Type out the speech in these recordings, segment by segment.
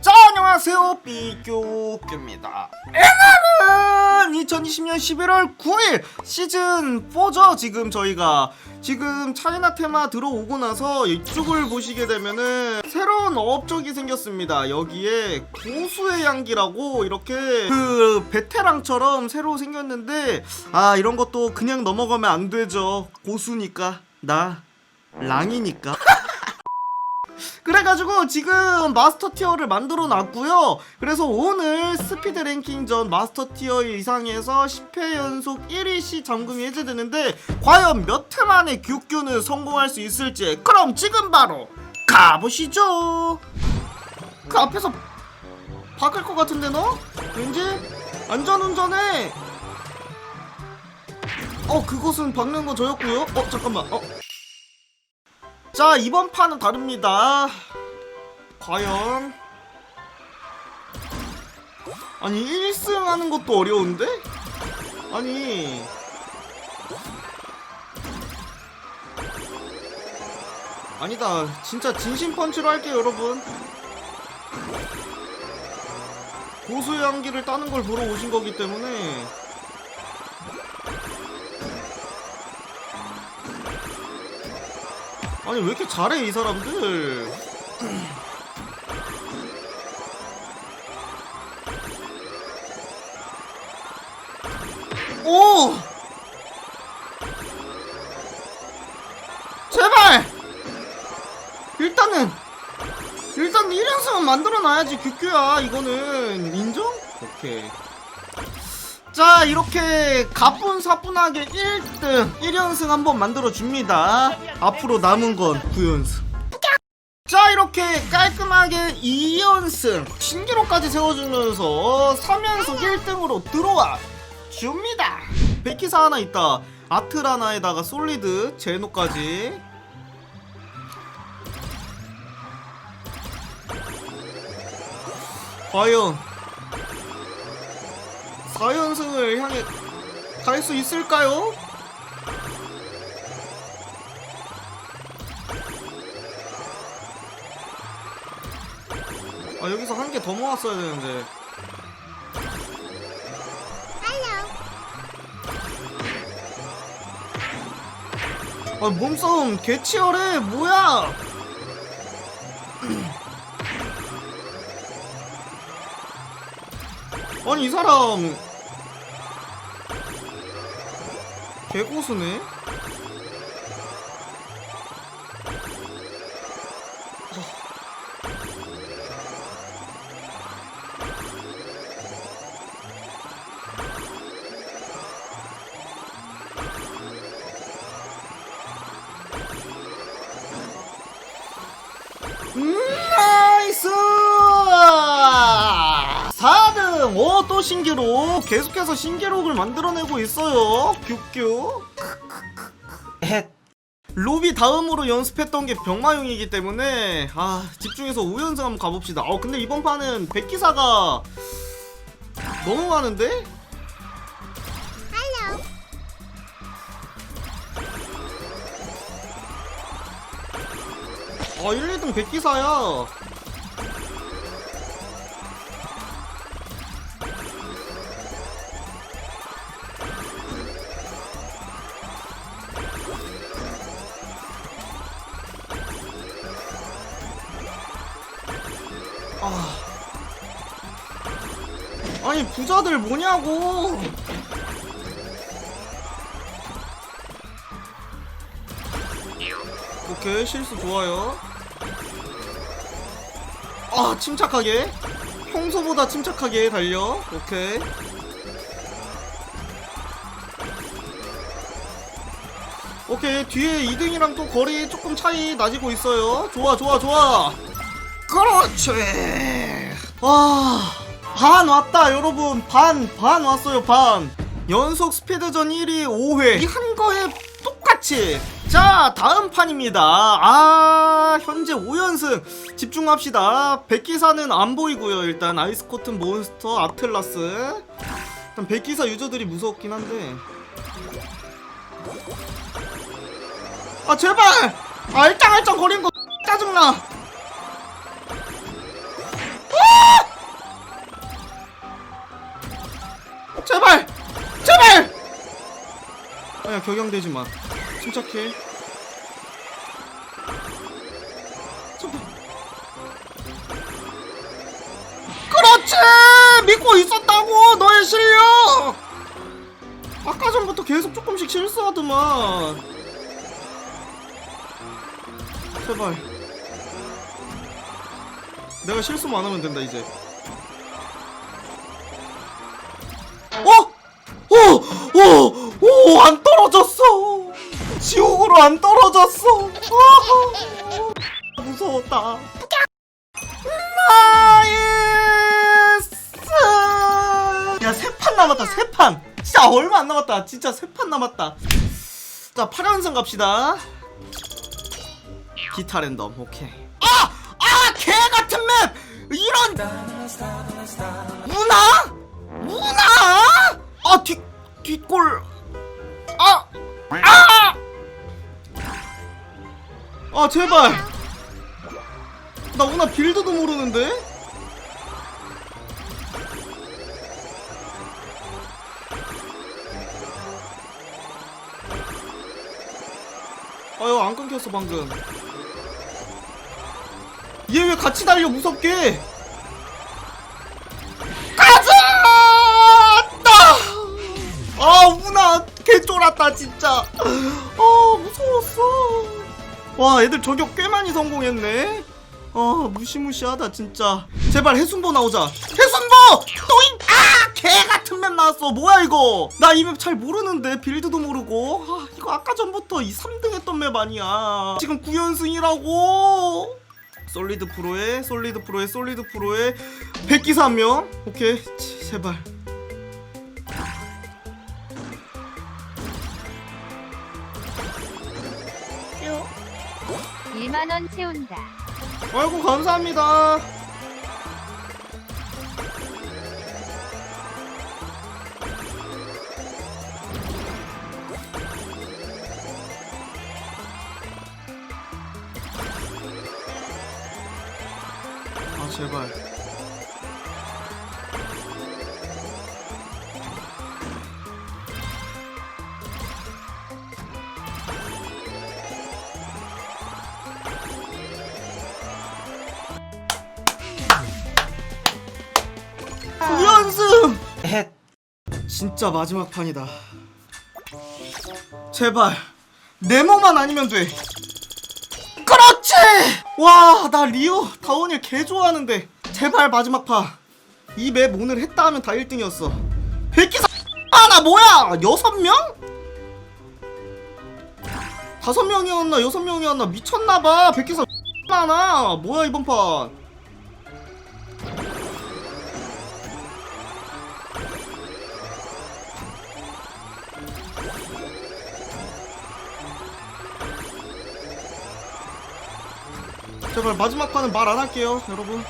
자 안녕하세요. 삐규규입니다. 오늘은 2020년 11월 9일 시즌 4죠? 지금 저희가. 지금 차이나 테마 들어오고 나서 이쪽을 보시게 되면은 새로운 업적이 생겼습니다. 여기에 고수의 향기라고 이렇게 그 베테랑처럼 새로 생겼는데 아 이런 것도 그냥 넘어가면 안 되죠. 고수니까. 나 랑이니까 그래가지고 지금 마스터 티어를 만들어 놨고요. 그래서 오늘 스피드 랭킹전 마스터 티어 이상에서 10회 연속 1위시 잠금이 해제되는데 과연 몇 회 만에 규규는 성공할 수 있을지 그럼 지금 바로 가보시죠. 그 앞에서 박을 것 같은데 너? 왠지 안전운전해. 어 그곳은 박는 거 저였고요. 어 잠깐만. 어. 자 이번 판은 다릅니다. 과연? 아니 1승 하는 것도 어려운데? 아니. 아니다 진짜 진심 펀치로 할게요 여러분. 고수의 향기를 따는 걸 보러 오신 거기 때문에 아니 왜 이렇게 잘해 이 사람들? 오! 제발! 일단은 일단 1연승은 만들어놔야지 규규야 이거는. 인정? 오케이 자 이렇게 가뿐사뿐하게 1등 1연승 한번 만들어줍니다. 앞으로 남은 건 9연승. 자 이렇게 깔끔하게 2연승 신기록까지 세워주면서 3연속 1등으로 들어와 줍니다. 백기사 하나 있다. 아트라나에다가 솔리드 제노까지. 과연 4연승을 향해 갈 수 있을까요? 아 여기서 한 개 더 모았어야 되는데. 아 몸싸움 개치열해! 뭐야 아니 이 사람. 개고수네? 음, 나이스! 4등! 오, 또 신기록! 계속해서 신기록을 만들어내고 있어요. 큐큐. 헷. 로비 다음으로 연습했던 게 병마용이기 때문에 아 집중해서 5연승 한번 가봅시다. 어 근데 이번 판은 백기사가 너무 많은데? 아 1, 2등 백기사야. 부자들 뭐냐고. 오케이 실수 좋아요. 아 침착하게. 평소보다 침착하게 달려. 오케이. 오케이 뒤에 2등이랑 또 거리 조금 차이 나지고 있어요. 좋아 좋아 좋아. 그렇지. 와 반 왔다 여러분. 반 반 왔어요 반. 연속 스피드전 1위 5회. 이 한 거에 똑같이. 자 다음 판입니다. 아 현재 5연승. 집중합시다. 백기사는 안 보이고요. 일단 아이스코튼 몬스터 아틀라스. 일단 백기사 유저들이 무섭긴 한데. 아 제발! 알짱알짱 거리는 거 짜증나 제발! 제발! 아야 격양되지 마. 침착해. 그렇지! 믿고 있었다고 너의 실력! 아까 전부터 계속 조금씩 실수하더만. 제발. 내가 실수만 안 하면 된다 이제 어? 오! 오! 오! 안 떨어졌어! 지옥으로 안 떨어졌어! 아, 무서웠다. 나이스! 야, 세 판 남았다, 세 판! 진짜 얼마 안 남았다. 진짜 세 판 남았다. 자, 8연승 갑시다. 기타 랜덤, 오케이. 아! 아! 개 같은 맵! 이런! 문화? 문화? 아, 뒷, 뒷골. 아! 아! 아, 제발. 나 문화 빌드도 모르는데? 아유, 안 끊겼어, 방금. 얘 왜 같이 달려, 무섭게? 아, 무서웠어. 와, 애들 저격 꽤 많이 성공했네. 아, 무시무시하다 진짜. 제발 해순보 나오자. 해순보! 또잉! 아, 개 같은 맵 나왔어. 뭐야 이거? 나 이 맵 잘 모르는데 빌드도 모르고. 아, 이거 아까 전부터 이 3등 했던 맵 아니야. 지금 9연승이라고. 솔리드 프로에 솔리드 프로에 솔리드 프로에 백기사 한 명. 오케이. 치, 제발. 1만원 채운다. 아이고 감사합니다. 아 제발. 헷. 진짜 마지막 판이다. 제발 내 몸만 아니면 돼. 그렇지! 와, 나 리오 다원일 개 좋아하는데 제발 마지막 판. 이맵 오늘 했다 하면 다 1등이었어. 백기사 아, 나 뭐야? 여섯 명? 다섯 명이었나 여섯 명이었나 미쳤나봐. 백기사 많아. 뭐야 이번 판? 제발 마지막 판은 말 안 할게요, 여러분.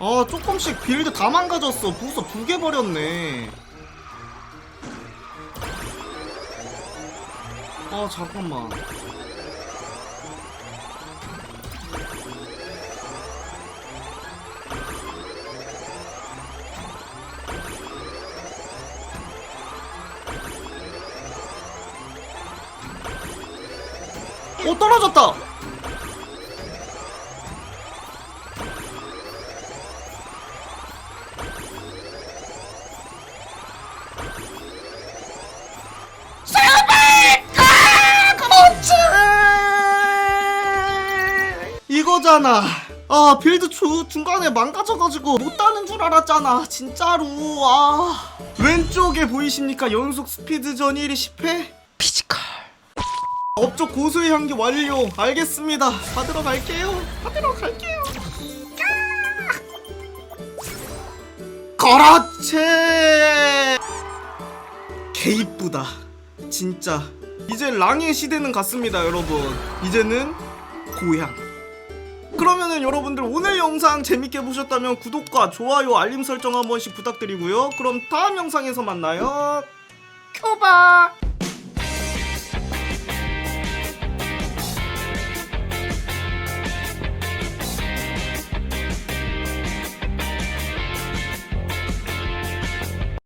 아, 조금씩 빌드 다 망가졌어. 부서 두 개 버렸네. 아, 잠깐만. 어 떨어졌다. 이거잖아. 아 빌드 주, 중간에 망가져가지고 못 따는 줄 알았잖아 진짜로. 아. 왼쪽에 보이십니까? 연속 스피드전 1위 10회? 피지컬 업적 고수의 향기 완료. 알겠습니다. 받으러 갈게요. 받으러 갈게요. 그렇지. 개 이쁘다. 진짜 이제 랑의 시대는 갔습니다 여러분 이제는 고향 그러면은 여러분들 오늘 영상 재밌게 보셨다면 구독과 좋아요 알림 설정 한 번씩 부탁드리고요 그럼 다음 영상에서 만나요 큐바